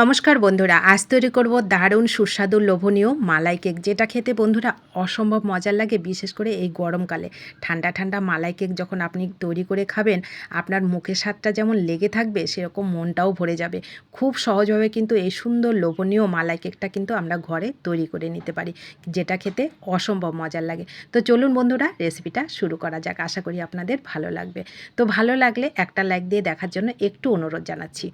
নমস্কার বন্ধুরা, আজ তৈরি করব দারুণ সুস্বাদু লোভনীয় মালাই কেক, যেটা খেতে বন্ধুরা অসম্ভব মজার লাগে, বিশেষ করে এই গরমকালে। ঠান্ডা ঠান্ডা মালাই কেক যখন আপনি তৈরি করে খাবেন, আপনার মুখের স্বাদটা যেমন লেগে থাকবে, সেরকম মনটাও ভরে যাবে। খুব সহজভাবে কিন্তু এই সুন্দর লোভনীয় মালাই কেকটা কিন্তু আমরা ঘরে তৈরি করে নিতে পারি, যেটা খেতে অসম্ভব মজার লাগে। তো চলুন বন্ধুরা, রেসিপিটা শুরু করা যাক, আশা করি আপনাদের ভালো লাগবে। তো ভালো লাগলে একটা লাইক দিয়ে দেখার জন্য একটু অনুরোধ জানাচ্ছি।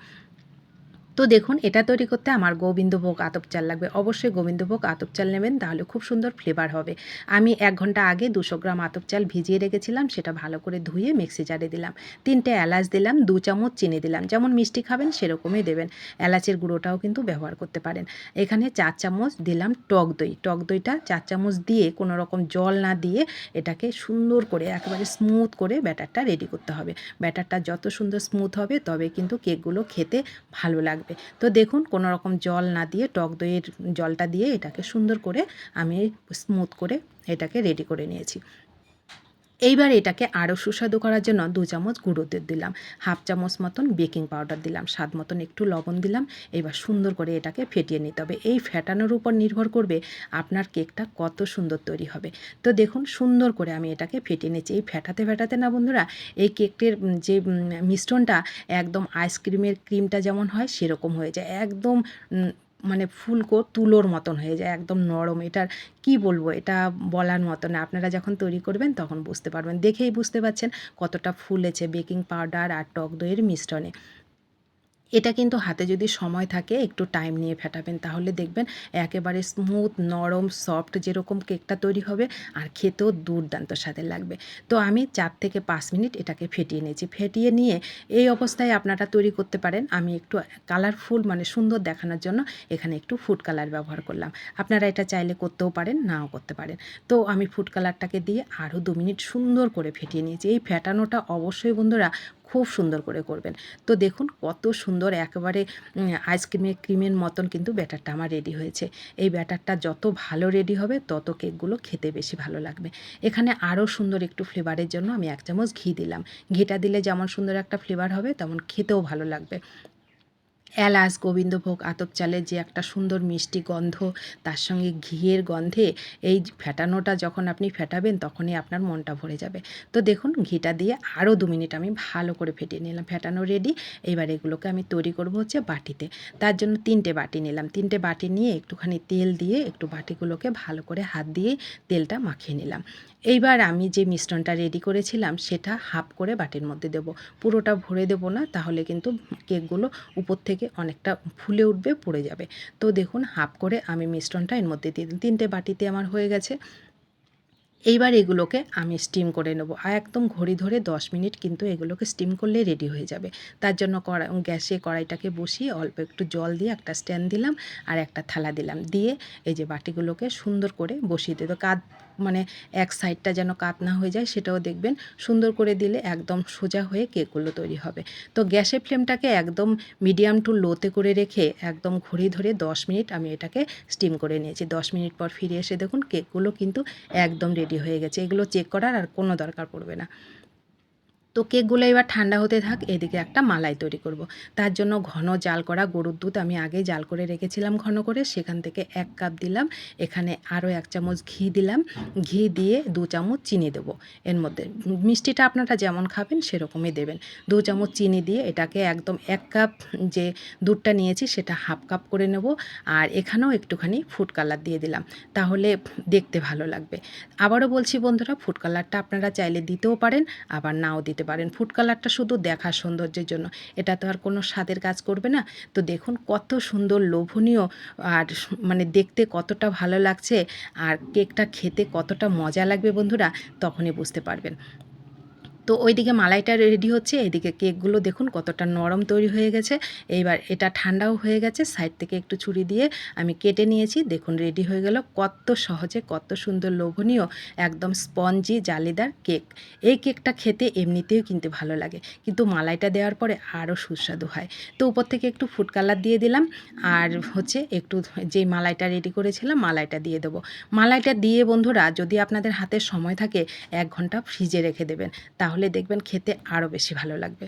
তো দেখুন, এটা তৈরি করতে আমার গোবিন্দভোগ আতপ চাল লাগবে। অবশ্যই গোবিন্দভোগ আতপ চাল নেবেন, তাহলে খুব সুন্দর ফ্লেভার হবে। আমি এক ঘণ্টা আগে দুশো গ্রাম আতপ চাল ভিজিয়ে রেখেছিলাম, সেটা ভালো করে ধুয়ে মিক্সি জারে দিলাম। তিনটে এলাচ দিলাম, দু চামচ চিনি দিলাম। যেমন মিষ্টি খাবেন, সেরকমই দেবেন। এলাচের গুঁড়োটাও কিন্তু ব্যবহার করতে পারেন। এখানে চার চামচ দিলাম টক দই। টক দইটা চার চামচ দিয়ে কোনো রকম জল না দিয়ে এটাকে সুন্দর করে একেবারে স্মুথ করে ব্যাটারটা রেডি করতে হবে। ব্যাটারটা যত সুন্দর স্মুথ হবে, তবে কিন্তু কেকগুলো খেতে ভালো লাগবে। তো দেখুন, কোনো রকম জল না দিয়ে, টক দইয়ের জলটা দিয়ে এটাকে সুন্দর করে আমি স্মুথ করে এটাকে রেডি করে নিয়েছি। এইবার এটাকে আরও সুস্বাদু করার জন্য দু চামচ গুঁড়ো দুধ দিলাম, হাফ চামচ মতন বেকিং পাউডার দিলাম, স্বাদ মতন একটু লবণ দিলাম, এবার সুন্দর করে এটাকে ফেটিয়ে নিতে হবে। এই ফেটানোর উপর নির্ভর করবে আপনার কেকটা কত সুন্দর তৈরি হবে। তো দেখুন, সুন্দর করে আমি এটাকে ফেটিয়ে নিচ্ছি। এই ফেটাতে ফেটাতে না বন্ধুরা, এই কেকটির যে মিশ্রণটা একদম আইসক্রিমের ক্রিমটা যেমন হয়, সেরকম হয়ে যায়। একদম মানে ফুলকো তুলোর মতন হয়ে যায়, একদম নরম। এটার কি বলব? এটা বলার মতো না। আপনারা যখন তৈরি করবেন তখন বুঝতে পারবেন। দেখেই বুঝতে পারছেন কতটা ফুলেছে বেকিং পাউডার আর টক দইয়ের মিশ্রণে। এটা কিন্তু হাতে যদি সময় থাকে, একটু টাইম নিয়ে ফেটাবেন। তাহলে দেখবেন একেবারে স্মুথ নরম সফট যেরকম কেকটা তৈরি হবে আর খেতেও দুর্দান্ত স্বাদের লাগবে। তো আমি চার থেকে পাঁচ মিনিট এটাকে ফেটিয়ে নিয়েছি। ফেটিয়ে নিয়ে এই অবস্থায় আপনারা তৈরি করতে পারেন। আমি একটু কালারফুল মানে সুন্দর দেখানোর জন্য এখানে একটু ফুড কালার ব্যবহার করলাম। আপনারা এটা চাইলে করতেও পারেন, নাও করতে পারেন। তো আমি ফুড কালারটাকে দিয়ে আরও দু মিনিট সুন্দর করে ফেটিয়ে নিয়েছি। এই ফেটানোটা অবশ্যই বন্ধুরা খুব সুন্দর করে করবেন। তো দেখুন কত সুন্দর একবারে আইসক্রিমের ক্রিমের মতন কিন্তু ব্যাটারটা আমার রেডি হয়েছে। এই ব্যাটারটা যত ভালো রেডি হবে, তত কেকগুলো খেতে বেশি ভালো লাগবে। এখানে আরও সুন্দর একটু ফ্লেভারের জন্য আমি এক চামচ ঘি দিলাম। ঘিটা দিলে যেমন সুন্দর একটা ফ্লেভার হবে, তেমন খেতেও ভালো লাগবে। এলাচ, গোবিন্দভোগ, আতপ চালের যে একটা সুন্দর মিষ্টি গন্ধ, তার সঙ্গে ঘিয়ের গন্ধে এই ফেটানোটা যখন আপনি ফেটাবেন, তখনই আপনার মনটা ভরে যাবে। তো দেখুন, ঘিটা দিয়ে আরও দু মিনিট আমি ভালো করে ফেটিয়ে নিলাম, ফেটানো রেডি এবার এগুলোকে আমি তৈরি করব হচ্ছে বাটিতে। তার জন্য তিনটে বাটি নিলাম। তিনটে বাটি নিয়ে একটুখানি তেল দিয়ে একটু বাটিগুলোকে ভালো করে হাত দিয়ে তেলটা মাখিয়ে নিলাম। এইবার আমি যে মিশ্রণটা রেডি করেছিলাম, সেটা হাফ করে বাটির মধ্যে দেব। পুরোটা ভরে দেব না, তাহলে কিন্তু কেকগুলো উপর থেকে অনেকটা ফুলে উঠবে, পড়ে যাবে। তো দেখুন হাফ করে আমি মিশ্রণটা এর মধ্যে দিয়ে তিনটে বাটিতে আমার হয়ে গেছে। এইবার এগুলোকে আমি স্টিম করে নেব। আর একদম ঘড়ি ধরে দশ মিনিট কিন্তু এগুলোকে স্টিম করলে রেডি হয়ে যাবে। তার জন্য কড়া গ্যাসে কড়াইটাকে বসিয়ে অল্প একটু জল দিয়ে একটা স্ট্যান্ড দিলাম আর একটা থালা দিলাম। দিয়ে এই যে বাটিগুলোকে সুন্দর করে বসিয়ে দিতে কাদ মানে এক সাইডটা যেন কাত না হয়ে যায় সেটাও দেখবেন। সুন্দর করে দিলে একদম সোজা হয়ে কেকগুলো তৈরি হবে। তো গ্যাসের ফ্লেমটাকে একদম মিডিয়াম টু লোতে করে রেখে একদম ঘড়ি ধরে দশ মিনিট আমি এটাকে স্টিম করে নিয়েছি। দশ মিনিট পর ফিরে এসে দেখুন কেকগুলো কিন্তু একদম রেডি হয়ে গেছে। এগুলো চেক করার আর কোনো দরকার পড়বে না। তো কেকগুলো এবার ঠান্ডা হতে থাক, এদিকে একটা মালাই তৈরি করব। তার জন্য ঘন জাল করা গরুর দুধ আমি আগে জাল করে রেখেছিলাম ঘন করে। সেখান থেকে এক কাপ দিলাম, এখানে আরও এক চামচ ঘি দিলাম। ঘি দিয়ে দু চামচ চিনি দেব। এর মধ্যে মিষ্টিটা আপনারা যেমন খাবেন সেরকমই দেবেন। দু চামচ চিনি দিয়ে এটাকে একদম এক কাপ যে দুধটা নিয়েছি সেটা হাফ কাপ করে নেব। আর এখানেও একটুখানি ফুড কালার দিয়ে দিলাম। তাহলে দেখতে ভালো লাগবে। আবারও বলছি বন্ধুরা, ফুড কালারটা আপনারা চাইলে দিতেও পারেন, আবার নাও দিতে দিতে পারেন। ফুড কালারটা শুধু দেখা সৌন্দর্যের জন্য। এটা তো আর কোনো স্বাদের কাজ করবে না। তো দেখুন কত সুন্দর লোভনীয় আর মানে দেখতে কতটা ভালো লাগছে আর কেকটা খেতে কতটা মজা লাগবে বন্ধুরা, তখনই বুঝতে পারবেন। তো ওইদিকে মালাইটা রেডি হচ্ছে, এদিকে কেকগুলো দেখুন কতটা নরম তৈরি হয়ে গেছে। এইবার এটা ঠান্ডাও হয়ে গেছে সাইড থেকে একটু ছুরি দিয়ে আমি কেটে নিয়েছি। দেখুন রেডি হয়ে গেল, কত সহজে, কত সুন্দর লোভনীয়, একদম স্পঞ্জি জালিদার কেক। এই কেকটা খেতে এমনিতেও কিন্তু ভালো লাগে, কিন্তু মালাইটা দেওয়ার পরে আরও সুস্বাদু হয়। তো উপর থেকে একটু ফুড কালার দিয়ে দিলাম, আর হচ্ছে একটু যেই মালাইটা রেডি করেছিলাম, মালাইটা দিয়ে দেবো। মালাইটা দিয়ে বন্ধুরা, যদি আপনাদের হাতে সময় থাকে, এক ঘণ্টা ফ্রিজে রেখে দেবেন। তাহলে দেখবেন খেতে আরও বেশি ভালো লাগবে।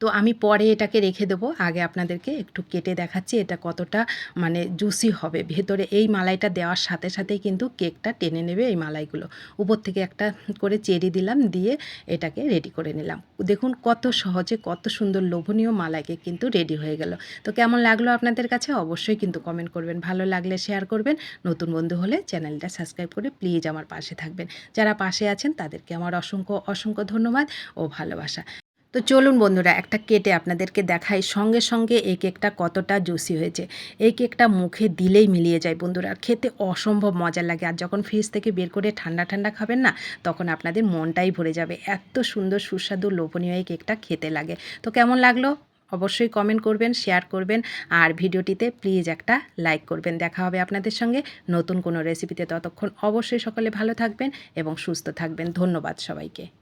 তো আমি পরে এটাকে রেখে দেবো। আগে আপনাদেরকে একটু কেটে দেখাচ্ছি এটা কতটা মানে জুসি হবে। ভেতরে এই মালাইটা দেওয়ার সাথে সাথেই কিন্তু কেকটা টেনে নেবে এই মালাইগুলো। উপর থেকে একটা করে চেরি দিলাম, দিয়ে এটাকে রেডি করে নিলাম। দেখুন কত সহজে, কত সুন্দর লোভনীয় মালাই কেক কিন্তু রেডি হয়ে গেল। তো কেমন লাগল আপনাদের কাছে? অবশ্যই কিন্তু কমেন্ট করবেন। ভালো লাগলে শেয়ার করবেন। নতুন বন্ধু হলে চ্যানেলটা সাবস্ক্রাইব করে প্লিজ আমার পাশে থাকবেন। যারা পাশে আছেন তাদেরকে আমার অসংখ্য অসংখ্য ধন্যবাদ ও ভালোবাসা। তো চলুন বন্ধুরা, একটা কেটে আপনাদেরকে দেখাই। সঙ্গে সঙ্গে এই কেকটা কতটা জুসি হয়েছে। এই কেকটা মুখে দিলেই মিলিয়ে যায় বন্ধুরা। খেতে অসম্ভব মজা লাগে। আর যখন ফ্রিজ থেকে বের করে ঠান্ডা ঠান্ডা খাবেন না, তখন আপনাদের মনটাই ভরে যাবে। এত সুন্দর, সুস্বাদু, লোভনীয় এই কেকটা খেতে লাগে। তো কেমন লাগল? অবশ্যই কমেন্ট করবেন শেয়ার করবেন। আর ভিডিওটিতে প্লিজ একটা লাইক করবেন। দেখা হবে আপনাদের সঙ্গে নতুন কোনো রেসিপিতে ততক্ষণ অবশ্যই সকলে ভালো থাকবেন এবং সুস্থ থাকবেন। ধন্যবাদ সবাইকে।